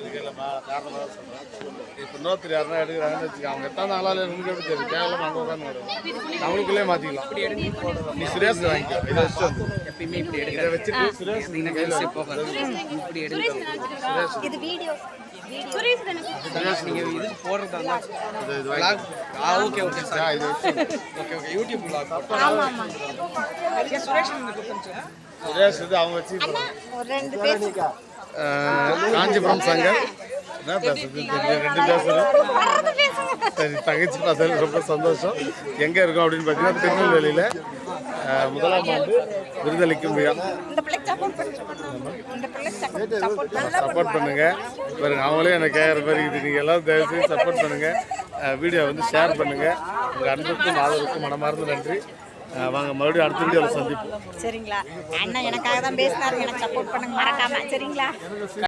இதுக்கெல்லாம் காரணமாக தான் சொல்கிறேன் இப்போ இன்னொருத்தர் யாருன்னா எடுக்கிறாங்கன்னு வச்சுக்க அவங்க எத்தனை நாளால எனக்கு எப்படி தெரியும். கேவலம் அங்கே உட்காந்து நம்மளுக்குள்ளே மாற்றிக்கலாம் நீ சுரேஷ் வாங்கிக்கோ. இதை வச்சுட்டு வந்து. எப்பயுமே இப்படி இதை வச்சுட்டு சுரேஷ் நீங்கள் கையில் இப்படி எடுக்க இது வீடியோ. சுரேஷ் சுரேஷ்? நீங்க இது போடுறதா இருந்தா இது இது vlog. ஆ ஓகே ஓகே ஆ, இது ஓகே ஓகே. YouTube vlog. ஆமா ஆமா. ஏன் சுரேஷ் நீங்க கொடுத்துச்சா சுரேஷ் இது அவங்க வச்சு ஒரு ரெண்டு பேர் காஞ்சிபுரம் சங்கர். என்ன பேசுறது? ரெண்டு பேசுங்க. சரி தங்கச்சி பார்த்தது ரொம்ப சந்தோஷம். எங்கே இருக்கோம் அப்படின்னு பார்த்தீங்கன்னா திருநெல்வேலியில் முதலாம் ஆண்டு விருதளிக்கும் விழா. சப்போர்ட் பண்ணுங்க இந்த பிள்ளைக்கு சப்போர்ட் சப்போர்ட் நல்லா சப்போர்ட் பண்ணுங்க. பாருங்க அவங்களே எனக்கு கேட்குற மாதிரி இருக்குது. நீங்கள் எல்லாரும் தயவு செய்து சப்போர்ட் பண்ணுங்க வீடியோ வந்து ஷேர் பண்ணுங்க. உங்கள் அன்புக்கும் ஆதரவுக்கும் மனமார்ந்த நன்றி. வாங்க மறுபடியும் அடுத்த வீடியோவில் சந்திப்போம். சரிங்களா? அண்ணன் எனக்காக தான் பேசினாரு. எனக்கு சப்போர்ட் பண்ணுங்க மறக்காம. சரிங்களா?